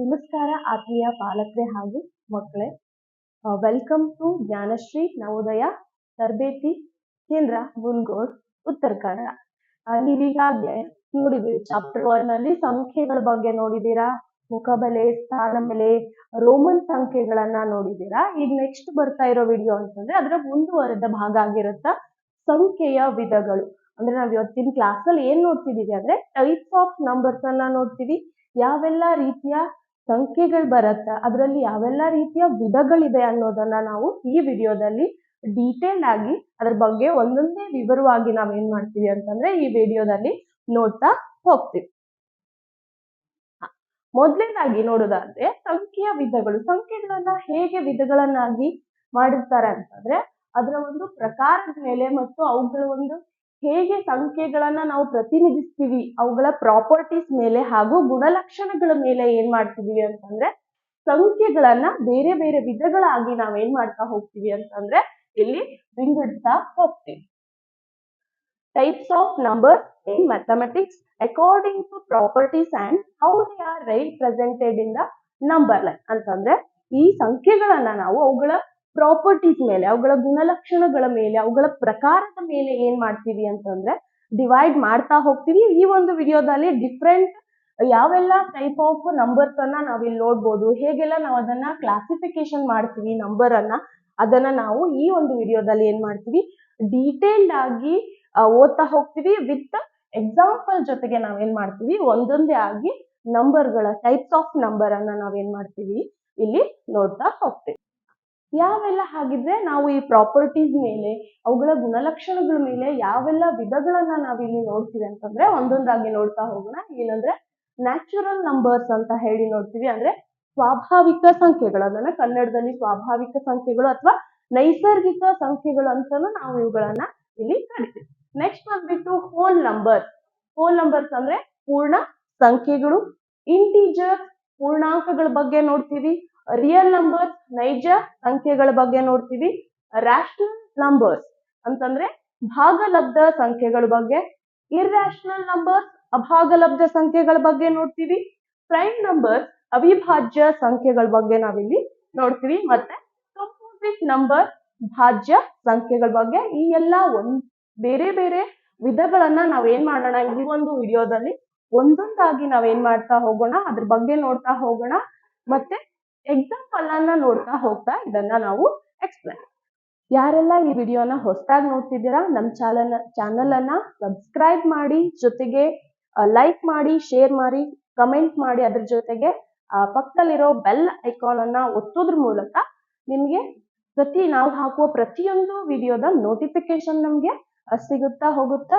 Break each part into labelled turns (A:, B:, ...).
A: ನಮಸ್ಕಾರ, ಆತ್ಮೀಯ ಪಾಲಕರೇ ಹಾಗೂ ಮಕ್ಕಳೇ. ವೆಲ್ಕಮ್ ಟು ಜ್ಞಾನಶ್ರೀ ನವೋದಯ ತರಬೇತಿ ಕೇಂದ್ರ ಮುನ್ಗೋಡ್ ಉತ್ತರ ಕನ್ನಡ. ನೀವೀಗಾಗಲೇ ನೋಡಿದ್ರಿ ಚಾಪ್ಟರ್ ಒನ್ ಅಲ್ಲಿ ಸಂಖ್ಯೆಗಳ ಬಗ್ಗೆ ನೋಡಿದೀರಾ ಮುಖಬೆಲೆ, ಸ್ಥಾನಬೆಲೆ ರೋಮನ್ ಸಂಖ್ಯೆಗಳನ್ನ ನೋಡಿದೀರಾ ಈಗ ನೆಕ್ಸ್ಟ್ ಬರ್ತಾ ಇರೋ ವಿಡಿಯೋ ಅಂತಂದ್ರೆ ಅದರ ಮುಂದುವರೆದ ಭಾಗ ಆಗಿರುತ್ತ ಸಂಖ್ಯೆಯ ವಿಧಗಳು. ಅಂದ್ರೆ ನಾವ್ ಇವತ್ತಿನ ಕ್ಲಾಸ್ ಅಲ್ಲಿ ಏನ್ ನೋಡ್ತಿದೀವಿ ಅಂದ್ರೆ ಟೈಪ್ಸ್ ಆಫ್ ನಂಬರ್ಸ್ ಅನ್ನ ನೋಡ್ತೀವಿ. ಯಾವೆಲ್ಲ ರೀತಿಯ ಸಂಖ್ಯೆಗಳು ಬರುತ್ತೆ. ಅದರಲ್ಲಿ ಯಾವೆಲ್ಲ ರೀತಿಯ ವಿಧಗಳಿದೆ ಅನ್ನೋದನ್ನ ನಾವು ಈ ವಿಡಿಯೋದಲ್ಲಿ ಡೀಟೇಲ್ ಆಗಿ ಅದ್ರ ಬಗ್ಗೆ ಒಂದೊಂದೇ ವಿವರವಾಗಿ ನಾವ್ ಏನ್ ಮಾಡ್ತೀವಿ ಅಂತಂದ್ರೆ ಈ ವಿಡಿಯೋದಲ್ಲಿ ನೋಡ್ತಾ ಹೋಗ್ತೀವಿ. ಮೊದ್ಲೇದಾಗಿ ನೋಡೋದಾದ್ರೆ ಸಂಖ್ಯೆಯ ವಿಧಗಳು. ಸಂಖ್ಯೆಗಳನ್ನ ಹೇಗೆ ವಿಧಗಳನ್ನಾಗಿ ಮಾಡಿರ್ತಾರೆ ಅಂತಂದ್ರೆ ಅದರ ಒಂದು ಪ್ರಕಾರದ ಮೇಲೆ ಮತ್ತು ಅವುಗಳ ಒಂದು ಹೇಗೆ ಸಂಖ್ಯೆಗಳನ್ನ ನಾವು ಪ್ರತಿನಿಧಿಸ್ತೀವಿ, ಅವುಗಳ ಪ್ರಾಪರ್ಟೀಸ್ ಮೇಲೆ ಹಾಗೂ ಗುಣಲಕ್ಷಣಗಳ ಮೇಲೆ ಏನ್ ಮಾಡ್ತಿದೀವಿ ಅಂತಂದ್ರೆ, ಸಂಖ್ಯೆಗಳನ್ನ ಬೇರೆ ಬೇರೆ ವಿಧಗಳಾಗಿ ನಾವೇನ್ ಮಾಡ್ತಾ ಹೋಗ್ತೀವಿ ಅಂತಂದ್ರೆ, ಇಲ್ಲಿ ವಿಂಗಡಿಸ್ತಾ ಹೋಗ್ತೀವಿ. Types of numbers in mathematics according to properties and how they are represented in the number line ಅಂತಂದ್ರೆ, ಈ ಸಂಖ್ಯೆಗಳನ್ನ ನಾವು ಅವುಗಳ ಪ್ರಾಪರ್ಟೀಸ್ ಮೇಲೆ, ಅವುಗಳ ಗುಣಲಕ್ಷಣಗಳ ಮೇಲೆ, ಅವುಗಳ ಪ್ರಕಾರದ ಮೇಲೆ ಏನ್ ಮಾಡ್ತೀವಿ ಅಂತಂದ್ರೆ ಡಿವೈಡ್ ಮಾಡ್ತಾ ಹೋಗ್ತೀವಿ. ಈ ಒಂದು ವಿಡಿಯೋದಲ್ಲಿ ಡಿಫ್ರೆಂಟ್ ಯಾವೆಲ್ಲ ಟೈಪ್ ಆಫ್ ನಂಬರ್ಸ್ ಅನ್ನ ನಾವ್ ಇಲ್ಲಿ ನೋಡ್ಬೋದು, ಹೇಗೆಲ್ಲ ನಾವು ಅದನ್ನ ಕ್ಲಾಸಿಫಿಕೇಶನ್ ಮಾಡ್ತೀವಿ ನಂಬರ್ ಅನ್ನ, ಅದನ್ನ ನಾವು ಈ ಒಂದು ವಿಡಿಯೋದಲ್ಲಿ ಏನ್ ಮಾಡ್ತೀವಿ? ಡೀಟೇಲ್ಡ್ ಆಗಿ ಓದ್ತಾ ಹೋಗ್ತೀವಿ. ವಿತ್ ಎಕ್ಸಾಂಪಲ್ ಜೊತೆಗೆ ನಾವೇನ್ ಮಾಡ್ತೀವಿ? ಒಂದೊಂದೇ ಆಗಿ ನಂಬರ್ಗಳ ಟೈಪ್ಸ್ ಆಫ್ ನಂಬರ್ ಅನ್ನ ನಾವೇನ್ ಮಾಡ್ತೀವಿ? ಇಲ್ಲಿ ನೋಡ್ತಾ ಹೋಗ್ತೀವಿ. ಯಾವೆಲ್ಲ ಹಾಗಿದ್ರೆ ನಾವು ಈ ಪ್ರಾಪರ್ಟೀಸ್ ಮೇಲೆ, ಅವುಗಳ ಗುಣಲಕ್ಷಣಗಳ ಮೇಲೆ ಯಾವೆಲ್ಲ ವಿಧಗಳನ್ನ ನಾವಿಲ್ಲಿ ನೋಡ್ತೀವಿ ಅಂತಂದ್ರೆ ಒಂದೊಂದಾಗಿ ನೋಡ್ತಾ ಹೋಗೋಣ. ಏನಂದ್ರೆ ನ್ಯಾಚುರಲ್ ನಂಬರ್ಸ್ ಅಂತ ಹೇಳಿ ನೋಡ್ತೀವಿ. ಅಂದ್ರೆ ಸ್ವಾಭಾವಿಕ ಸಂಖ್ಯೆಗಳು. ಅದನ್ನ ಕನ್ನಡದಲ್ಲಿ ಸ್ವಾಭಾವಿಕ ಸಂಖ್ಯೆಗಳು ಅಥವಾ ನೈಸರ್ಗಿಕ ಸಂಖ್ಯೆಗಳು ಅಂತಾನು ನಾವು ಇವುಗಳನ್ನ ಇಲ್ಲಿ ಕರಿತೀವಿ. ನೆಕ್ಸ್ಟ್ ಬಂದ್ಬಿಟ್ಟು ಹೋಲ್ ನಂಬರ್ಸ್ ಹೋಲ್ ನಂಬರ್ಸ್ ಅಂದ್ರೆ ಪೂರ್ಣ ಸಂಖ್ಯೆಗಳು ಇಂಟೀಜರ್ ಪೂರ್ಣಾಂಕಗಳ ಬಗ್ಗೆ ನೋಡ್ತೀವಿ. ರಿಯಲ್ ನಂಬರ್ಸ್ ನೈಜ ಸಂಖ್ಯೆಗಳ ಬಗ್ಗೆ ನೋಡ್ತೀವಿ. ರ್ಯಾಷನಲ್ ನಂಬರ್ಸ್ ಅಂತಂದ್ರೆ ಭಾಗಲಬ್ಧ ಸಂಖ್ಯೆಗಳ ಬಗ್ಗೆ. ಇರ್ರಾಷನಲ್ ನಂಬರ್ಸ್ ಅಭಾಗಲಬ್ಧ ಸಂಖ್ಯೆಗಳ ಬಗ್ಗೆ ನೋಡ್ತೀವಿ. ಪ್ರೈಮ್ ನಂಬರ್ಸ್ ಅವಿಭಾಜ್ಯ ಸಂಖ್ಯೆಗಳ ಬಗ್ಗೆ ನಾವಿಲ್ಲಿ ನೋಡ್ತೀವಿ. ಮತ್ತೆ ಕಂಪೋಸಿಟ್ ನಂಬರ್ ಭಾಜ್ಯ ಸಂಖ್ಯೆಗಳ ಬಗ್ಗೆ ಈ ಎಲ್ಲ ಒಂದ್, ಬೇರೆ ಬೇರೆ ವಿಧಗಳನ್ನ ನಾವ್ ಏನ್ ಮಾಡೋಣ? ಈ ಒಂದು ವಿಡಿಯೋದಲ್ಲಿ ಒಂದೊಂದಾಗಿ ನಾವ್ ಏನ್ ಮಾಡ್ತಾ ಹೋಗೋಣ? ಅದ್ರ ಬಗ್ಗೆ ನೋಡ್ತಾ ಹೋಗೋಣ. ಮತ್ತೆ ಎಕ್ಸಾಂಪಲ್ ಅನ್ನ ನೋಡ್ತಾ ಹೋಗ್ತಾ ಇದನ್ನ ನಾವು ಎಕ್ಸ್ಪ್ಲೈನ್ ಯಾರೆಲ್ಲ ಈ ವಿಡಿಯೋನ ಹೊಸದಾಗಿ ನೋಡ್ತಿದ್ದೀರಾ ನಮ್ಮ ಚಾನಲ್ ಚಾನಲ್ ಅನ್ನ ಸಬ್ಸ್ಕ್ರೈಬ್ ಮಾಡಿ, ಜೊತೆಗೆ ಲೈಕ್ ಮಾಡಿ ಶೇರ್ ಮಾಡಿ ಕಮೆಂಟ್ ಮಾಡಿ ಅದ್ರ ಜೊತೆಗೆ ಪಕ್ಕದಲ್ಲಿರೋ ಬೆಲ್ ಐಕಾನ್ ಅನ್ನ ಒತ್ತೋದ್ರ ಮೂಲಕ ನಿಮ್ಗೆ ಪ್ರತಿ, ನಾವು ಹಾಕುವ ಪ್ರತಿಯೊಂದು ವಿಡಿಯೋದ ನೋಟಿಫಿಕೇಶನ್ ನಮ್ಗೆ ಸಿಗುತ್ತಾ ಹೋಗುತ್ತಾ?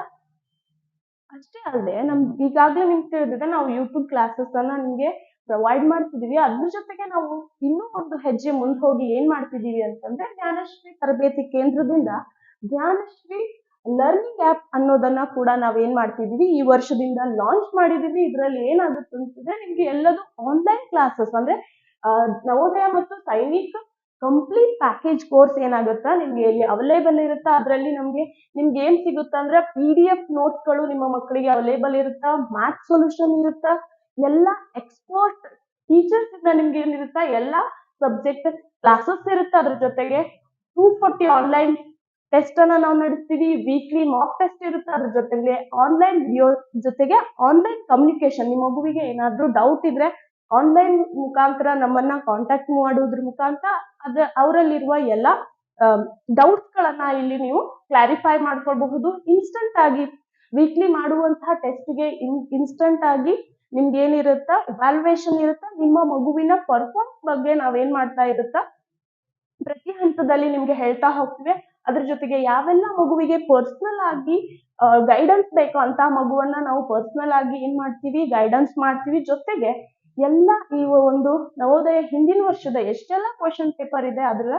A: ಅಷ್ಟೇ ಅಲ್ಲದೆ ನಮ್ಗೆ ಈಗಾಗಲೇ ನಿಮ್ಗೆ ತಿಳಿದಿದೆ, ನಾವು ಯೂಟ್ಯೂಬ್ ಕ್ಲಾಸಸ್ ಅನ್ನ ನಿಮ್ಗೆ ಪ್ರೊವೈಡ್ ಮಾಡ್ತಿದೀವಿ. ಅದ್ರ ಜೊತೆಗೆ ನಾವು ಇನ್ನೂ ಒಂದು ಹೆಜ್ಜೆ ಮುಂದೆ ಹೋಗಿ ಏನ್ ಮಾಡ್ತಿದೀವಿ ಅಂತಂದ್ರೆ ಜ್ಞಾನಶ್ರೀ ತರಬೇತಿ ಕೇಂದ್ರದಿಂದ ಜ್ಞಾನಶ್ರೀ ಲರ್ನಿಂಗ್ ಆಪ್ ಅನ್ನೋದನ್ನ ಕೂಡ ನಾವ್ ಏನ್ ಮಾಡ್ತಿದೀವಿ? ಈ ವರ್ಷದಿಂದ ಲಾಂಚ್ ಮಾಡಿದೀವಿ. ಇದರಲ್ಲಿ ಏನಾಗುತ್ತೆ ಅಂತಂದ್ರೆ ನಿಮ್ಗೆ ಎಲ್ಲದೂ ಆನ್ಲೈನ್ ಕ್ಲಾಸಸ್ ಅಂದ್ರೆ ನವೋದಯ ಮತ್ತು ಸೈನಿಕ್ ಕಂಪ್ಲೀಟ್ ಪ್ಯಾಕೇಜ್ ಕೋರ್ಸ್ ಏನಾಗುತ್ತಾ ನಿಮ್ಗೆ ಇಲ್ಲಿ ಅವೈಲೇಬಲ್ ಇರುತ್ತಾ? ಅದರಲ್ಲಿ ನಮ್ಗೆ ನಿಮ್ಗೆ ಏನ್ ಸಿಗುತ್ತಾ ಅಂದ್ರೆ ಪಿ ಡಿ ಎಫ್ ನೋಟ್ಸ್ಗಳು ನಿಮ್ಮ ಮಕ್ಕಳಿಗೆ ಅವೈಲೇಬಲ್ ಇರುತ್ತಾ? ಮ್ಯಾಥ್ ಸೊಲ್ಯೂಷನ್ ಇರುತ್ತಾ? ಎಲ್ಲ ಎಕ್ಸ್ಪರ್ಟ್ ಟೀಚರ್ಸ್ ಇಂದ ನಿಮ್ಗೆ ಏನಿರುತ್ತೆ ಎಲ್ಲ ಸಬ್ಜೆಕ್ಟ್ ಕ್ಲಾಸಸ್ ಇರುತ್ತೆ ಅದ್ರ ಜೊತೆಗೆ ಟೂ ಫೋರ್ಟಿ ಆನ್ಲೈನ್ ಟೆಸ್ಟ್ ಅನ್ನ ನಾವು ನಡೆಸ್ತೀವಿ ವೀಕ್ಲಿ ಮಾಕ್ ಟೆಸ್ಟ್ ಇರುತ್ತೆ ಅದ್ರ ಜೊತೆಗೆ ಆನ್ಲೈನ್ ವಿಡಿಯೋ ಜೊತೆಗೆ ಆನ್ಲೈನ್ ಕಮ್ಯುನಿಕೇಶನ್ ನಿಮ್ಮ ಮಗುವಿಗೆ ಏನಾದ್ರೂ ಡೌಟ್ ಇದ್ರೆ ಆನ್ಲೈನ್ ಮುಖಾಂತರ ನಮ್ಮನ್ನ ಕಾಂಟ್ಯಾಕ್ಟ್ ಮಾಡೋದ್ರ ಮುಖಾಂತರ ಅದ ಅವರಲ್ಲಿರುವ ಎಲ್ಲ ಡೌಟ್ಸ್ ಗಳನ್ನ ಇಲ್ಲಿ ನೀವು ಕ್ಲಾರಿಫೈ ಮಾಡ್ಕೊಳ್ಬಹುದು. ಇನ್ಸ್ಟಂಟ್ ಆಗಿ ವೀಕ್ಲಿ ಮಾಡುವಂತಹ ಟೆಸ್ಟ್ಗೆ ಇನ್ಸ್ಟಂಟ್ ಆಗಿ ನಿಮ್ಗೆ ಏನಿರುತ್ತಾ ವ್ಯಾಲ್ಯೂಯೇಷನ್ ಇರುತ್ತಾ? ನಿಮ್ಮ ಮಗುವಿನ ಪರ್ಫಾರ್ಮೆನ್ಸ್ ಬಗ್ಗೆ ನಾವೇನ್ ಮಾಡ್ತಾ ಇರುತ್ತಾ? ಪ್ರತಿ ಹಂತದಲ್ಲಿ ನಿಮ್ಗೆ ಹೇಳ್ತಾ ಹೋಗ್ತೀವಿ. ಅದ್ರ ಜೊತೆಗೆ ಯಾವೆಲ್ಲ ಮಗುವಿಗೆ ಪರ್ಸನಲ್ ಆಗಿ ಗೈಡೆನ್ಸ್ ಬೇಕು ಅಂತ ಮಗುವನ್ನ ನಾವು ಪರ್ಸನಲ್ ಆಗಿ ಏನ್ ಮಾಡ್ತೀವಿ? ಗೈಡೆನ್ಸ್ ಮಾಡ್ತೀವಿ. ಜೊತೆಗೆ ಎಲ್ಲ ಈ ಒಂದು ನವೋದಯ ಹಿಂದಿನ ವರ್ಷದ ಎಷ್ಟೆಲ್ಲ ಕ್ವಶನ್ ಪೇಪರ್ ಇದೆ ಅದರ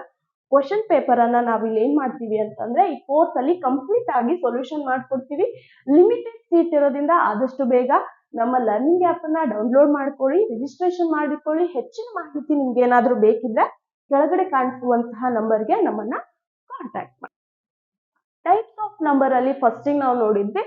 A: ಕ್ವಶನ್ ಪೇಪರ್ ಅನ್ನ ನಾವ್ ಇಲ್ಲಿ ಏನ್ ಮಾಡ್ತೀವಿ ಅಂತಂದ್ರೆ ಈ ಕೋರ್ಸ್ ಅಲ್ಲಿ ಕಂಪ್ಲೀಟ್ ಆಗಿ ಸೊಲ್ಯೂಷನ್ ಮಾಡ್ಕೊಡ್ತೀವಿ. ಲಿಮಿಟೆಡ್ ಸೀಟ್ ಇರೋದ್ರಿಂದ ಆದಷ್ಟು ಬೇಗ ನಮ್ಮ ಲರ್ನಿಂಗ್ ಆಪ್ ಅನ್ನ ಡೌನ್ಲೋಡ್ ಮಾಡ್ಕೊಳ್ಳಿ ರಿಜಿಸ್ಟ್ರೇಷನ್ ಮಾಡಿಕೊಳ್ಳಿ, ಹೆಚ್ಚಿನ ಮಾಹಿತಿ ನಿಮ್ಗೆ ಏನಾದ್ರೂ ಬೇಕಿದ್ರೆ ಕೆಳಗಡೆ ಕಾಣಿಸುವಂತಹ ನಂಬರ್ಗೆ ನಮ್ಮನ್ನ ಕಾಂಟ್ಯಾಕ್ಟ್ ಮಾಡಿ. ಟೈಪ್ಸ್ ಆಫ್ ನಂಬರ್ ಅಲ್ಲಿ ಫಸ್ಟಿಗೆ ನಾವು ನೋಡಿದ್ವಿ.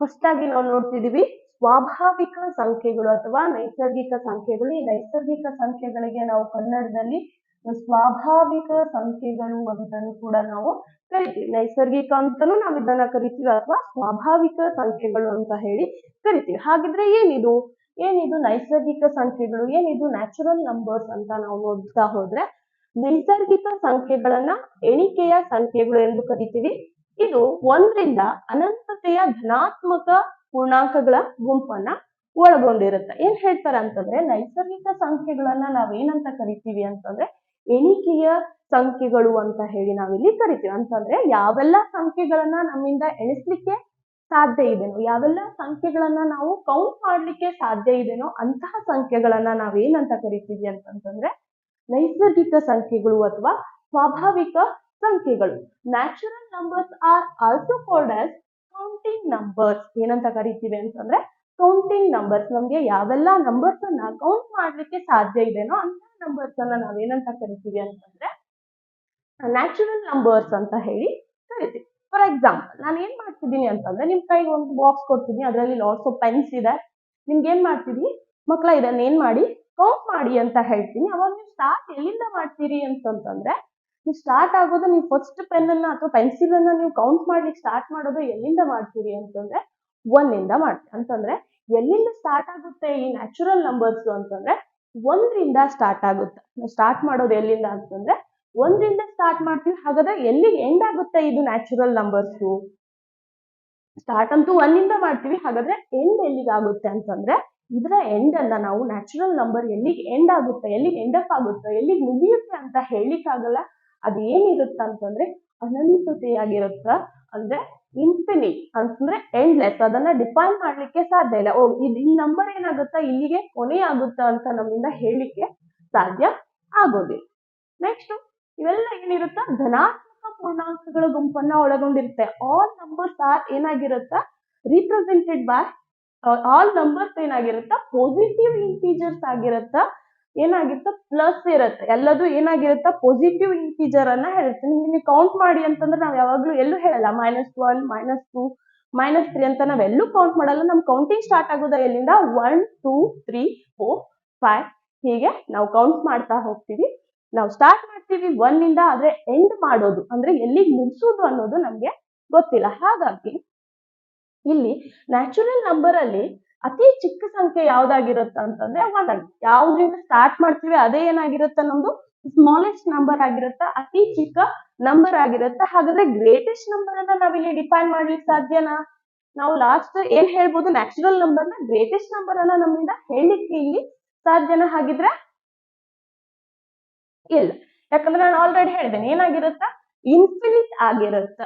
A: ಫಸ್ಟ್ ಆಗಿ ನಾವು ನೋಡ್ತಿದೀವಿ ಸ್ವಾಭಾವಿಕ ಸಂಖ್ಯೆಗಳು ಅಥವಾ ನೈಸರ್ಗಿಕ ಸಂಖ್ಯೆಗಳು. ಈ ನೈಸರ್ಗಿಕ ಸಂಖ್ಯೆಗಳಿಗೆ ನಾವು ಕನ್ನಡದಲ್ಲಿ ಸ್ವಾಭಾವಿಕ ಸಂಖ್ಯೆಗಳು ಅಂತಾನು ಕೂಡ ನಾವು ಕರಿತೀವಿ. ನೈಸರ್ಗಿಕ ಅಂತಲೂ ನಾವು ಇದನ್ನ ಕರಿತೀವಿ ಅಥವಾ ಸ್ವಾಭಾವಿಕ ಸಂಖ್ಯೆಗಳು ಅಂತ ಹೇಳಿ ಕರಿತೀವಿ. ಹಾಗಿದ್ರೆ ಏನಿದು? ಏನಿದು ನೈಸರ್ಗಿಕ ಸಂಖ್ಯೆಗಳು? ಏನಿದು ನ್ಯಾಚುರಲ್ ನಂಬರ್ಸ್ ಅಂತ ನಾವು ನೋಡ್ತಾ ಹೋದ್ರೆ ನೈಸರ್ಗಿಕ ಸಂಖ್ಯೆಗಳನ್ನ ಎಣಿಕೆಯ ಸಂಖ್ಯೆಗಳು ಎಂದು ಕರಿತೀವಿ. ಇದು ಒಂದರಿಂದ ಅನಂತತೆಯ ಧನಾತ್ಮಕ ಪೂರ್ಣಾಂಕಗಳ ಗುಂಪನ್ನ ಒಳಗೊಂಡಿರುತ್ತೆ. ಏನ್ ಹೇಳ್ತಾರೆ ಅಂತಂದ್ರೆ ನೈಸರ್ಗಿಕ ಸಂಖ್ಯೆಗಳನ್ನ ನಾವೇನಂತ ಕರಿತೀವಿ ಅಂತಂದ್ರೆ ಎಣಿಕೆಯ ಸಂಖ್ಯೆಗಳು ಅಂತ ಹೇಳಿ ನಾವಿಲ್ಲಿ ಕರಿತೀವಿ. ಅಂತಂದ್ರೆ ಯಾವೆಲ್ಲ ಸಂಖ್ಯೆಗಳನ್ನ ನಮ್ಮಿಂದ ಎಣಿಸ್ಲಿಕ್ಕೆ ಸಾಧ್ಯ ಇದೆನೋ, ಯಾವೆಲ್ಲ ಸಂಖ್ಯೆಗಳನ್ನ ನಾವು ಕೌಂಟ್ ಮಾಡ್ಲಿಕ್ಕೆ ಸಾಧ್ಯ ಇದೆನೋ ಅಂತಹ ಸಂಖ್ಯೆಗಳನ್ನ ನಾವೇನಂತ ಕರಿತೀವಿ ಅಂತಂತಂದ್ರೆ ನೈಸರ್ಗಿಕ ಸಂಖ್ಯೆಗಳು ಅಥವಾ ಸ್ವಾಭಾವಿಕ ಸಂಖ್ಯೆಗಳು. Natural numbers are also called as counting numbers ಏನಂತ ಕರಿತೀವಿ ಅಂತಂದ್ರೆ ಕೌಂಟಿಂಗ್ ನಂಬರ್ಸ್ ನಮಗೆ ಯಾವೆಲ್ಲ ನಂಬರ್ಸ್ ಅನ್ನ ಕೌಂಟ್ ಮಾಡ್ಲಿಕ್ಕೆ ಸಾಧ್ಯ ಇದೆನೋ ಅಂತ ನಂಬರ್ಸ್ ಅನ್ನ ನಾವೇನಂತ ಕರಿತೀವಿ ಅಂತಂದ್ರೆ ನ್ಯಾಚುರಲ್ ನಂಬರ್ಸ್ ಅಂತ ಹೇಳಿ ಕರಿತೀವಿ. ಫಾರ್ ಎಕ್ಸಾಂಪಲ್ ನಾನು ಏನ್ ಮಾಡ್ತಿದ್ದೀನಿ ಅಂತಂದ್ರೆ, ನಿಮ್ ಕೈಗೆ ಒಂದು ಬಾಕ್ಸ್ ಕೊಡ್ತೀನಿ, ಅದರಲ್ಲಿ ಲಾಟ್ಸ್ ಆಫ್ ಪೆನ್ಸ್ ಇದೆ. ನಿಮ್ಗೆ ಏನ್ ಮಾಡ್ತೀವಿ ಮಕ್ಕಳ ಇದನ್ನ ಏನ್ ಮಾಡಿ? ಕೌಂಟ್ ಮಾಡಿ ಅಂತ ಹೇಳ್ತೀನಿ. ಅವಾಗ ನೀವು ಸ್ಟಾರ್ಟ್ ಎಲ್ಲಿಂದ ಮಾಡ್ತೀರಿ ಅಂತಂತಂದ್ರೆ, ನೀವು ಸ್ಟಾರ್ಟ್ ಆಗೋದು, ನೀವು ಫಸ್ಟ್ ಪೆನ್ ಅನ್ನ ಅಥವಾ ಪೆನ್ಸಿಲ್ ಅನ್ನ ನೀವು ಕೌಂಟ್ ಮಾಡ್ಲಿಕ್ಕೆ ಸ್ಟಾರ್ಟ್ ಮಾಡೋದು ಎಲ್ಲಿಂದ ಮಾಡ್ತೀರಿ ಅಂತಂದ್ರೆ ಒಂದಿಂದ ಮಾಡ್ತೀವಿ. ಅಂತಂದ್ರೆ ಎಲ್ಲಿಂದ ಸ್ಟಾರ್ಟ್ ಆಗುತ್ತೆ ಈ ನ್ಯಾಚುರಲ್ ನಂಬರ್ಸ್ ಅಂತಂದ್ರೆ ಒಂದ್ರಿಂದ ಸ್ಟಾರ್ಟ್ ಆಗುತ್ತೆ. ಸ್ಟಾರ್ಟ್ ಮಾಡೋದು ಎಲ್ಲಿಂದ ಅಂತಂದ್ರೆ ಒಂದ್ರಿಂದ ಸ್ಟಾರ್ಟ್ ಮಾಡ್ತೀವಿ. ಹಾಗಾದ್ರೆ ಎಲ್ಲಿಗೆ ಎಂಡ್ ಆಗುತ್ತೆ ಇದು ನ್ಯಾಚುರಲ್ ನಂಬರ್ಸು ಸ್ಟಾರ್ಟ್ ಅಂತೂ ಒಂದಿಂದ ಮಾಡ್ತೀವಿ. ಹಾಗಾದ್ರೆ ಎಂಡ್ ಎಲ್ಲಿಗೆ ಆಗುತ್ತೆ ಅಂತಂದ್ರೆ ಇದರ ಎಂಡ್ ಅನ್ನ ನಾವು ನ್ಯಾಚುರಲ್ ನಂಬರ್ ಎಲ್ಲಿಗೆ ಎಂಡ್ ಆಗುತ್ತೆ, ಎಲ್ಲಿಗೆ ಎಂಡ್ ಅಪ್ ಆಗುತ್ತೆ, ಎಲ್ಲಿಗೆ ಮುಗಿಯುತ್ತೆ ಅಂತ ಹೇಳಿಕ್ಕಾಗಲ್ಲ ಅದು ಏನಿರುತ್ತ ಅಂತಂದ್ರೆ ಅನಂತತೆಯಾಗಿರುತ್ತ ಅಂದ್ರೆ ಇನ್ಫಿನಿಟ್ ಅಂತಂದ್ರೆ ಎಂಡ್ಲೆಸ್ ಅದನ್ನ ಡಿಫೈನ್ ಮಾಡ್ಲಿಕ್ಕೆ ಸಾಧ್ಯ ಇಲ್ಲ. ಓ ಈ ನಂಬರ್ ಏನಾಗುತ್ತಾ? ಇಲ್ಲಿಗೆ ಕೊನೆ ಆಗುತ್ತಾ ಅಂತ ನಮ್ಮಿಂದ ಹೇಳಿಕ್ಕೆ ಸಾಧ್ಯ ಆಗೋದಿಲ್ಲ. ನೆಕ್ಸ್ಟ್ ಇವೆಲ್ಲ ಏನಿರುತ್ತ? ಧನಾತ್ಮಕ ಪೂರ್ಣಾಂಕಗಳ ಗುಂಪನ್ನ ಒಳಗೊಂಡಿರುತ್ತೆ. ಆಲ್ ನಂಬರ್ಸ್ ಆರ್ ಏನಾಗಿರುತ್ತ? ರಿಪ್ರೆಸೆಂಟೆಡ್ ಬೈ ಆಲ್ ನಂಬರ್ಸ್ ಏನಾಗಿರುತ್ತ? ಪಾಸಿಟಿವ್ ಇಂಟೀಜರ್ಸ್ ಆಗಿರುತ್ತ? ಏನಾಗಿರುತ್ತ ಪ್ಲಸ್ ಇರುತ್ತೆ. ಎಲ್ಲದು ಏನಾಗಿರುತ್ತ? ಪಾಸಿಟಿವ್ ಇಂಟೀಜರ್ ಅನ್ನ ಹೇಳುತ್ತೆ. ನಿಮ್ಗೆ ನೀವು ಕೌಂಟ್ ಮಾಡಿ ಅಂತಂದ್ರೆ ನಾವು ಯಾವಾಗ್ಲೂ ಎಲ್ಲೂ ಹೇಳಲ್ಲ. Minus one minus two minus three ಅಂತ ನಾವೆಲ್ಲೂ ಕೌಂಟ್ ಮಾಡಲ್ಲ. ನಮ್ ಕೌಂಟಿಂಗ್ ಸ್ಟಾರ್ಟ್ ಆಗೋದ ಎಲ್ಲಿಂದ? One two three four five ಹೀಗೆ ನಾವು ಕೌಂಟ್ ಮಾಡ್ತಾ ಹೋಗ್ತೀವಿ. ನಾವು ಸ್ಟಾರ್ಟ್ ಮಾಡ್ತೀವಿ ಒಂದಿಂದ ಆದ್ರೆ ಎಂಡ್ ಮಾಡೋದು. ಅಂದ್ರೆ ಎಲ್ಲಿಗೆ ಮುಗಿಸೋದು ಅನ್ನೋದು ನಮ್ಗೆ ಗೊತ್ತಿಲ್ಲ. ಹಾಗಾಗಿ ಇಲ್ಲಿ ನ್ಯಾಚುರಲ್ ನಂಬರ್ ಅಲ್ಲಿ ಅತಿ ಚಿಕ್ಕ ಸಂಖ್ಯೆ ಯಾವ್ದಾಗಿರುತ್ತ ಅಂತಂದ್ರೆ ಒಂದ್ ಯಾವ್ದ್ರಿಂದ ಸ್ಟಾರ್ಟ್ ಮಾಡ್ತೀವಿ ಅದೇ ಏನಾಗಿರುತ್ತೆ ನಮ್ದು ಸ್ಮಾಲೆಸ್ಟ್ ನಂಬರ್ ಆಗಿರುತ್ತ, ಅತಿ ಚಿಕ್ಕ ನಂಬರ್ ಆಗಿರುತ್ತೆ. ಹಾಗಾದ್ರೆ ಗ್ರೇಟೆಸ್ಟ್ ನಂಬರ್ ಅನ್ನ ನಾವಿಲ್ಲಿ ಡಿಫೈನ್ ಮಾಡ್ಲಿಕ್ಕೆ ಸಾಧ್ಯನಾ? ನಾವು ಲಾಸ್ಟ್ ಏನ್ ಹೇಳ್ಬೋದು? ನ್ಯಾಚುರಲ್ ನಂಬರ್ನ ಗ್ರೇಟೆಸ್ಟ್ ನಂಬರ್ ಅನ್ನ ನಮ್ಮಿಂದ ಹೇಳಲಿಕ್ಕೆ ಇಲ್ಲಿ ಸಾಧ್ಯನ? ಹಾಗಿದ್ರೆ ಇಲ್ಲ. ಯಾಕಂದ್ರೆ ನಾನು ಆಲ್ರೆಡಿ ಹೇಳಿದ್ದೇನೆ, ಏನಾಗಿರುತ್ತ? ಇನ್ಫಿನಿಟ್ ಆಗಿರುತ್ತ.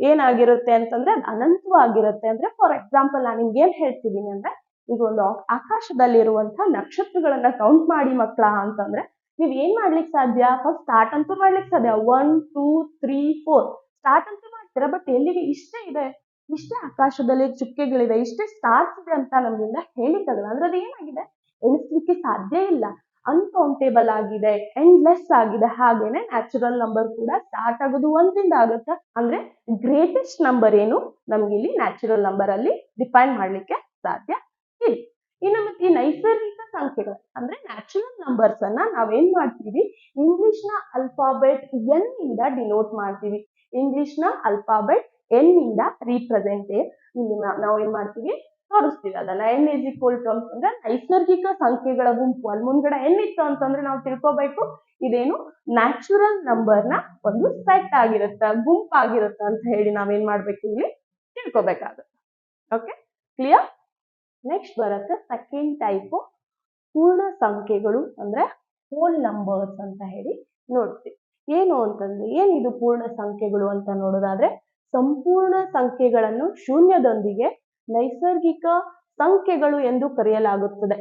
A: ಏನಾಗಿರುತ್ತೆ ಅಂತಂದ್ರೆ ಅನಂತವಾಗಿರುತ್ತೆ. ಅಂದ್ರೆ ಫಾರ್ ಎಕ್ಸಾಂಪಲ್ ನಾನು ನಿಮ್ಗೆ ಏನ್ ಹೇಳ್ತಿದ್ದೀನಿ ಅಂದ್ರೆ ಈಗ ಒಂದು ಆಕಾಶದಲ್ಲಿರುವಂತ ನಕ್ಷತ್ರಗಳನ್ನ ಕೌಂಟ್ ಮಾಡಿ ಮಕ್ಕಳ ಅಂತಂದ್ರೆ ನೀವ್ ಏನ್ ಮಾಡ್ಲಿಕ್ಕೆ ಸಾಧ್ಯ? ಫಸ್ಟ್ ಸ್ಟಾರ್ಟ್ ಅಂತೂ ಮಾಡ್ಲಿಕ್ಕೆ ಸಾಧ್ಯ. One two three four start ಅಂತೂ ಮಾಡ್ತೀರಾ? ಬಟ್ ಎಲ್ಲಿಗೆ? ಇಷ್ಟೇ ಇದೆ. ಇಷ್ಟೇ ಆಕಾಶದಲ್ಲಿ ಚುಕ್ಕೆಗಳಿವೆ ಇಷ್ಟೇ ಸ್ಟಾರ್ಸ್ ಇದೆ ಅಂತ ನಮ್ಮಿಂದ ಹೇಳಿಕ್ಕಾಗಲ್ಲ ಅಂದ್ರೆ ಅದು ಏನಾಗಿದೆ? ಎಣಿಸ್ಲಿಕ್ಕೆ ಸಾಧ್ಯ ಇಲ್ಲ. ಅನ್ಕೌಂಟೇಬಲ್ ಆಗಿದೆ. ಎಂಡ್ಲೆಸ್ ಆಗಿದೆ. ಹಾಗೇನೆ ನ್ಯಾಚುರಲ್ ನಂಬರ್ ಕೂಡ ಸ್ಟಾರ್ಟ್ ಆಗೋದು ಒಂದರಿಂದ ಆಗುತ್ತೆ. ಅಂದ್ರೆ ಗ್ರೇಟೆಸ್ಟ್ ನಂಬರ್ ಏನು? ನಮ್ಗೆ ಇಲ್ಲಿ ನ್ಯಾಚುರಲ್ ನಂಬರ್ ಅಲ್ಲಿ ಡಿಫೈನ್ ಮಾಡ್ಲಿಕ್ಕೆ ಸಾಧ್ಯ ಇನ್ನು ಮತ್ತೆ ಈ ನೈಸರ್ಗಿಕ ಸಂಖ್ಯೆಗಳು ಅಂದ್ರೆ ನ್ಯಾಚುರಲ್ ನಂಬರ್ಸ್ ಅನ್ನ ನಾವೇನ್ ಮಾಡ್ತೀವಿ? ಇಂಗ್ಲಿಷ್ನ ಅಲ್ಫಾಬೆಟ್ ಎನ್ ಇಂದ ಡಿನೋಟ್ ಮಾಡ್ತೀವಿ. ಇಂಗ್ಲಿಷ್ನ ಅಲ್ಫಾಬೆಟ್ ಎನ್ ಇಂದ ರೀಪ್ರೆಸೆಂಟ್ ನಾವು ಏನ್ ಮಾಡ್ತೀವಿ? ತೋರಿಸ್ತೀವಿ ಅದನ್ನ. ಎನ್ ಇಸ್ ಈಕ್ವಲ್ ಟು ಅಂತಂದ್ರೆ ನೈಸರ್ಗಿಕ ಸಂಖ್ಯೆಗಳ ಗುಂಪು. ಅಲ್ಲಿ ಮುಂದ್ಗಡೆ ಎನ್ ಇತ್ತು ಅಂತಂದ್ರೆ ನಾವು ತಿಳ್ಕೋಬೇಕು. ಇದೇನು ನ್ಯಾಚುರಲ್ ನಂಬರ್ನ ಒಂದು ಸೆಟ್ ಆಗಿರುತ್ತೆ ಗುಂಪು ಆಗಿರುತ್ತೆ ಅಂತ ಹೇಳಿ ನಾವೇನ್ ಮಾಡ್ಬೇಕು ಇಲ್ಲಿ? ತಿಳ್ಕೊಬೇಕಾಗುತ್ತೆ. ಓಕೆ ಕ್ಲಿಯರ್ ನೆಕ್ಸ್ಟ್ ಬರುತ್ತೆ ಸೆಕೆಂಡ್ ಟೈಪ್ ಪೂರ್ಣ ಸಂಖ್ಯೆಗಳು ಅಂದ್ರೆ ಹೋಲ್ ನಂಬರ್ಸ್ ಅಂತ ಹೇಳಿ ನೋಡ್ತೀವಿ. ಏನು ಅಂತಂದ್ರೆ ಏನಿದು ಪೂರ್ಣ ಸಂಖ್ಯೆಗಳು ಅಂತ ನೋಡೋದಾದ್ರೆ ಸಂಪೂರ್ಣ ಸಂಖ್ಯೆಗಳನ್ನು ಶೂನ್ಯದೊಂದಿಗೆ ನೈಸರ್ಗಿಕ ಸಂಖ್ಯೆಗಳು ಎಂದು ಕರೆಯಲಾಗುತ್ತದೆ.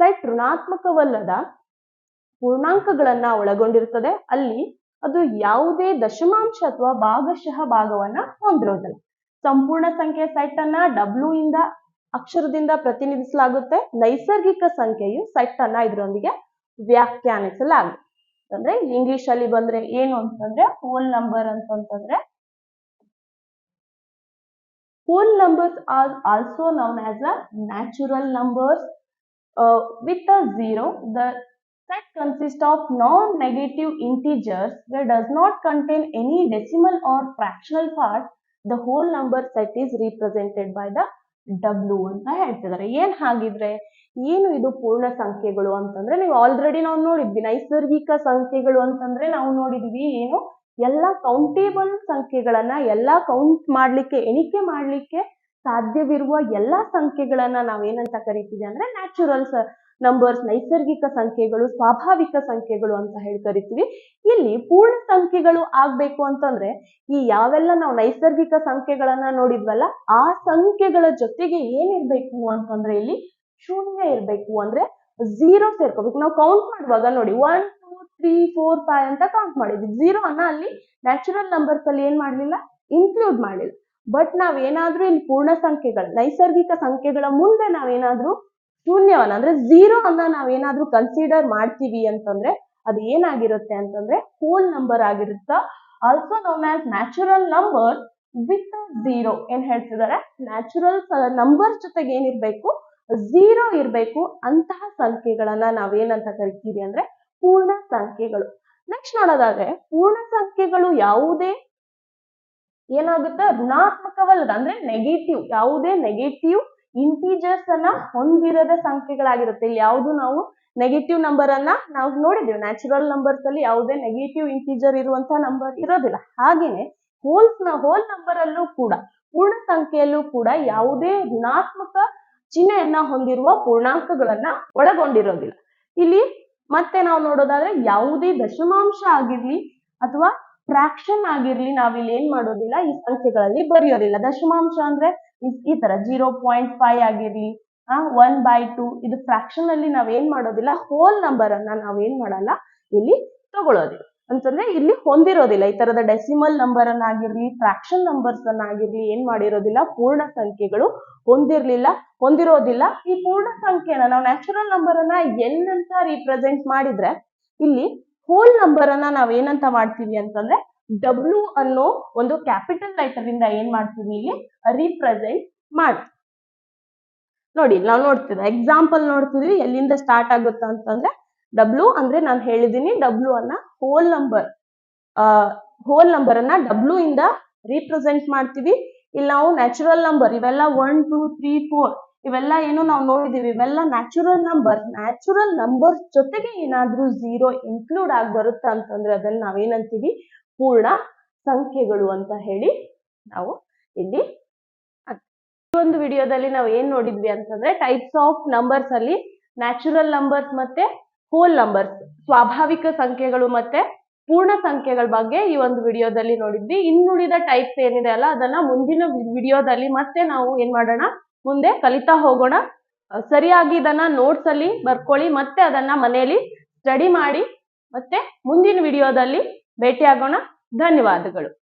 A: ಸೆಟ್ ಋಣಾತ್ಮಕವಲ್ಲದ ಪೂರ್ಣಾಂಕಗಳನ್ನ ಒಳಗೊಂಡಿರುತ್ತದೆ ಅಲ್ಲಿ ಅದು ಯಾವುದೇ ದಶಮಾಂಶ ಅಥವಾ ಭಾಗಶಃ ಭಾಗವನ್ನ ಹೊಂದಿರೋದಿಲ್ಲ. ಸಂಪೂರ್ಣ ಸಂಖ್ಯೆ ಸೆಟ್ ಅನ್ನ ಡಬ್ಲ್ಯೂ ಇಂದ ಅಕ್ಷರದಿಂದ ಪ್ರತಿನಿಧಿಸಲಾಗುತ್ತೆ ನೈಸರ್ಗಿಕ ಸಂಖ್ಯೆಯು ಸೆಟ್ ಅನ್ನ ಇದರೊಂದಿಗೆ ವ್ಯಾಖ್ಯಾನಿಸಲಾಗುತ್ತೆ ಅಂದ್ರೆ ಇಂಗ್ಲಿಷ್ ಅಲ್ಲಿ ಬಂದ್ರೆ ಏನು ಅಂತಂದ್ರೆ ಹೋಲ್ ನಂಬರ್ ಅಂತಂತಂದ್ರೆ whole numbers are also known as a natural numbers uh, with a zero the set consists of non-negative integers that does not contain any decimal or fractional part the whole number set is represented by the w ಅಂತ ಹೇಳ್ತಿದ್ದಾರೆ. ಏನ್ ಹಾಗಿದ್ರೆ? ಏನು ಇದು ಪೂರ್ಣ ಸಂಖ್ಯೆಗಳು ಅಂತಂದ್ರೆ ನೀವು ಆಲ್ರೆಡಿ ನಾವು ನೋಡಿದ್ವಿ, ನೈಸರ್ಗಿಕ ಸಂಖ್ಯೆಗಳು ಅಂತಂದ್ರೆ ನಾವು ನೋಡಿದ್ವಿ ಏನು? ಎಲ್ಲ ಕೌಂಟೇಬಲ್ ಸಂಖ್ಯೆಗಳನ್ನ, ಎಲ್ಲ ಕೌಂಟ್ ಮಾಡ್ಲಿಕ್ಕೆ, ಎಣಿಕೆ ಮಾಡ್ಲಿಕ್ಕೆ ಸಾಧ್ಯವಿರುವ ಎಲ್ಲಾ ಸಂಖ್ಯೆಗಳನ್ನ ನಾವೇನಂತ ಕರಿತೀವಿ ಅಂದ್ರೆ ನ್ಯಾಚುರಲ್ ನಂಬರ್ಸ್ ನೈಸರ್ಗಿಕ ಸಂಖ್ಯೆಗಳು, ಸ್ವಾಭಾವಿಕ ಸಂಖ್ಯೆಗಳು ಅಂತ ಹೇಳಿ ಕರಿತೀವಿ. ಇಲ್ಲಿ ಪೂರ್ಣ ಸಂಖ್ಯೆಗಳು ಆಗ್ಬೇಕು ಅಂತಂದ್ರೆ ಈ ಯಾವೆಲ್ಲ ನಾವು ನೈಸರ್ಗಿಕ ಸಂಖ್ಯೆಗಳನ್ನ ನೋಡಿದ್ವಲ್ಲ, ಆ ಸಂಖ್ಯೆಗಳ ಜೊತೆಗೆ ಏನಿರ್ಬೇಕು ಅಂತಂದ್ರೆ ಇಲ್ಲಿ ಶೂನ್ಯ ಇರ್ಬೇಕು ಅಂದ್ರೆ ಝೀರೋ ಸೇರ್ಕೋಬೇಕು. ನಾವು ಕೌಂಟ್ ಮಾಡುವಾಗ ನೋಡಿ one two three four five ಅಂತ ಕೌಂಟ್ ಮಾಡಿದ್ವಿ. ಝೀರೋ ಅನ್ನ ಅಲ್ಲಿ ನ್ಯಾಚುರಲ್ ನಂಬರ್ಸ್ ಅಲ್ಲಿ ಏನ್ ಮಾಡ್ಲಿಲ್ಲ? ಇನ್ಕ್ಲೂಡ್ ಮಾಡಿಲ್ಲ ಬಟ್ ನಾವೇನಾದ್ರೂ ಇಲ್ಲಿ ಪೂರ್ಣ ಸಂಖ್ಯೆಗಳು, ನೈಸರ್ಗಿಕ ಸಂಖ್ಯೆಗಳ ಮುಂದೆ ನಾವೇನಾದ್ರೂ ಶೂನ್ಯವನ್ನ ಅಂದ್ರೆ ಝೀರೋ ಅನ್ನ ನಾವೇನಾದ್ರೂ ಕನ್ಸಿಡರ್ ಮಾಡ್ತೀವಿ ಅಂತಂದ್ರೆ ಅದು ಏನಾಗಿರುತ್ತೆ ಅಂತಂದ್ರೆ ಹೋಲ್ ನಂಬರ್ ಆಗಿರುತ್ತ? Also known as natural number with zero ಏನ್ ಹೇಳ್ತಿದ್ದಾರೆ? ನ್ಯಾಚುರಲ್ ನಂಬರ್ ಜೊತೆಗೆ ಏನಿರ್ಬೇಕು? ಝೀರೋ ಇರ್ಬೇಕು. ಅಂತಹ ಸಂಖ್ಯೆಗಳನ್ನ ನಾವೇನಂತ ಕರಿತೀವಿ ಅಂದ್ರೆ ಪೂರ್ಣ ಸಂಖ್ಯೆಗಳು. ನೆಕ್ಸ್ಟ್ ನೋಡೋದಾದ್ರೆ, ಪೂರ್ಣ ಸಂಖ್ಯೆಗಳು ಯಾವುದೇ ಏನಾಗುತ್ತೆ? ಋಣಾತ್ಮಕವಲ್ಲದ, ಅಂದ್ರೆ ನೆಗೆಟಿವ್ ಯಾವುದೇ ನೆಗೆಟಿವ್ ಇಂಟೀಜರ್ಸ್ ಅನ್ನ ಹೊಂದಿರದ ಸಂಖ್ಯೆಗಳಾಗಿರುತ್ತೆ. ಇಲ್ಲಿ ಯಾವುದು ನಾವು ನೆಗೆಟಿವ್ ನಂಬರ್ ಅನ್ನ ನಾವು ನೋಡಿದ್ದೇವೆ. ನ್ಯಾಚುರಲ್ ನಂಬರ್ಸ್ ಅಲ್ಲಿ ಯಾವುದೇ ನೆಗೆಟಿವ್ ಇಂಟೀಜರ್ ಇರುವಂತಹ ನಂಬರ್ ಇರೋದಿಲ್ಲ. ಹಾಗೇನೆ ಹೋಲ್ಸ್ನ ಹೋಲ್ ನಂಬರ್ ಅಲ್ಲೂ ಕೂಡ, ಪೂರ್ಣ ಸಂಖ್ಯೆಯಲ್ಲೂ ಕೂಡ ಯಾವುದೇ ಋಣಾತ್ಮಕ ಚಿಹ್ನೆಯನ್ನ ಹೊಂದಿರುವ ಪೂರ್ಣಾಂಕಗಳನ್ನ ಒಳಗೊಂಡಿರೋದಿಲ್ಲ. ಇಲ್ಲಿ ಮತ್ತೆ ನಾವು ನೋಡೋದಾದ್ರೆ ಯಾವುದೇ ದಶಮಾಂಶ ಆಗಿರ್ಲಿ ಅಥವಾ ಫ್ರಾಕ್ಷನ್ ಆಗಿರ್ಲಿ ನಾವಿಲ್ಲಿ ಏನ್ ಮಾಡೋದಿಲ್ಲ, ಈ ಸಂಖ್ಯೆಗಳಲ್ಲಿ ಬರೆಯೋದಿಲ್ಲ. ದಶಮಾಂಶ ಅಂದ್ರೆ ಈ- ತರ ಜೀರೋ ಪಾಯಿಂಟ್ ಫೈವ್ ಆಗಿರ್ಲಿ ಒನ್ ಬೈ ಟೂ ಇದು ಫ್ರಾಕ್ಷನ್ ಅಲ್ಲಿ ನಾವೇನ್ ಮಾಡೋದಿಲ್ಲ ಹೋಲ್ ನಂಬರ್ ಅನ್ನ ನಾವೇನ್ ಮಾಡಲ್ಲ, ಇಲ್ಲಿ ತಗೊಳ್ಳೋದಿಲ್ಲ ಅಂತಂದ್ರೆ ಇಲ್ಲಿ ಹೊಂದಿರೋದಿಲ್ಲ. ಈ ತರದ ಡೆಸಿಮಲ್ ನಂಬರ್ ಅನ್ನಾಗಿರ್ಲಿ ಫ್ರಾಕ್ಷನ್ ನಂಬರ್ಸ್ ಅನ್ನಾಗಿರ್ಲಿ ಏನ್ ಮಾಡಿರೋದಿಲ್ಲ, ಪೂರ್ಣ ಸಂಖ್ಯೆಗಳು ಹೊಂದಿರ್ಲಿಲ್ಲ, ಹೊಂದಿರೋದಿಲ್ಲ. ಈ ಪೂರ್ಣ ಸಂಖ್ಯೆನ ನಾವು ನ್ಯಾಚುರಲ್ ನಂಬರ್ ಅನ್ನ ಎನ್ ಅಂತ ರೀಪ್ರೆಸೆಂಟ್ ಮಾಡಿದ್ರೆ, ಇಲ್ಲಿ ಹೋಲ್ ನಂಬರ್ ಅನ್ನ ನಾವ್ ಏನಂತ ಮಾಡ್ತೀವಿ ಅಂತಂದ್ರೆ ಡಬ್ಲ್ಯೂ ಅನ್ನೋ ಒಂದು ಕ್ಯಾಪಿಟಲ್ ಲೆಟರ್ ಇಂದ ಏನ್ ಮಾಡ್ತೀವಿ ಇಲ್ಲಿ? ರೀಪ್ರೆಸೆಂಟ್ ಮಾಡ್ತೀವಿ ನೋಡಿ, ನಾವು ನೋಡ್ತೀವಿ ಎಕ್ಸಾಂಪಲ್ ನೋಡ್ತಿದ್ವಿ, ಎಲ್ಲಿಂದ ಸ್ಟಾರ್ಟ್ ಆಗುತ್ತ ಅಂತಂದ್ರೆ ಡಬ್ಲ್ಯೂ ಅಂದ್ರೆ ನಾನು ಹೇಳಿದೀನಿ ಡಬ್ಲ್ಯೂ ಅನ್ನ ಹೋಲ್ ನಂಬರ್ ಹೋಲ್ ನಂಬರ್ ಅನ್ನ ಡಬ್ಲ್ಯೂ ಇಂದ ರಿಪ್ರೆಸೆಂಟ್ ಮಾಡ್ತೀವಿ. ಇಲ್ಲಿ ನಾವು ನ್ಯಾಚುರಲ್ ನಂಬರ್ ಇವೆಲ್ಲ ಒನ್ ಟೂ ತ್ರೀ ಫೋರ್ ಇವೆಲ್ಲ ಏನು ನಾವು ನೋಡಿದೀವಿ, ಇವೆಲ್ಲ ನ್ಯಾಚುರಲ್ ನಂಬರ್ ನ್ಯಾಚುರಲ್ ನಂಬರ್ ಜೊತೆಗೆ ಏನಾದ್ರೂ ಝೀರೋ ಇನ್ಕ್ಲೂಡ್ ಆಗಿ ಬರುತ್ತೆ ಅಂತಂದ್ರೆ, ಅದನ್ನ ನಾವೇನಂತೀವಿ ಪೂರ್ಣ ಸಂಖ್ಯೆಗಳು ಅಂತ ಹೇಳಿ ನಾವು ಇಲ್ಲಿ. ಈ ಒಂದು ವಿಡಿಯೋದಲ್ಲಿ ನಾವು ಏನ್ ನೋಡಿದ್ವಿ ಅಂತಂದ್ರೆ ಟೈಪ್ಸ್ ಆಫ್ ನಂಬರ್ಸ್ ಅಲ್ಲಿ ನ್ಯಾಚುರಲ್ ನಂಬರ್ಸ್ ಮತ್ತೆ ಹೋಲ್ ನಂಬರ್ಸ್ ಸ್ವಾಭಾವಿಕ ಸಂಖ್ಯೆಗಳು ಮತ್ತೆ ಪೂರ್ಣ ಸಂಖ್ಯೆಗಳ ಬಗ್ಗೆ ಈ ಒಂದು ವಿಡಿಯೋದಲ್ಲಿ ನೋಡಿದ್ವಿ ಇನ್ನುಳಿದ ಟೈಪ್ಸ್ ಏನಿದೆ ಅಲ್ಲ, ಅದನ್ನ ಮುಂದಿನ ವಿಡಿಯೋದಲ್ಲಿ ಮತ್ತೆ ನಾವು ಏನ್ ಮಾಡೋಣ ಮುಂದೆ ಕಲಿತಾ ಹೋಗೋಣ ಸರಿಯಾಗಿ ಇದನ್ನ ನೋಟ್ಸ್ ಅಲ್ಲಿ ಬರ್ಕೊಳ್ಳಿ, ಮತ್ತೆ ಅದನ್ನ ಮನೆಯಲ್ಲಿ ಸ್ಟಡಿ ಮಾಡಿ, ಮತ್ತೆ ಮುಂದಿನ ವಿಡಿಯೋದಲ್ಲಿ ಭೇಟಿಯಾಗೋಣ. ಧನ್ಯವಾದಗಳು.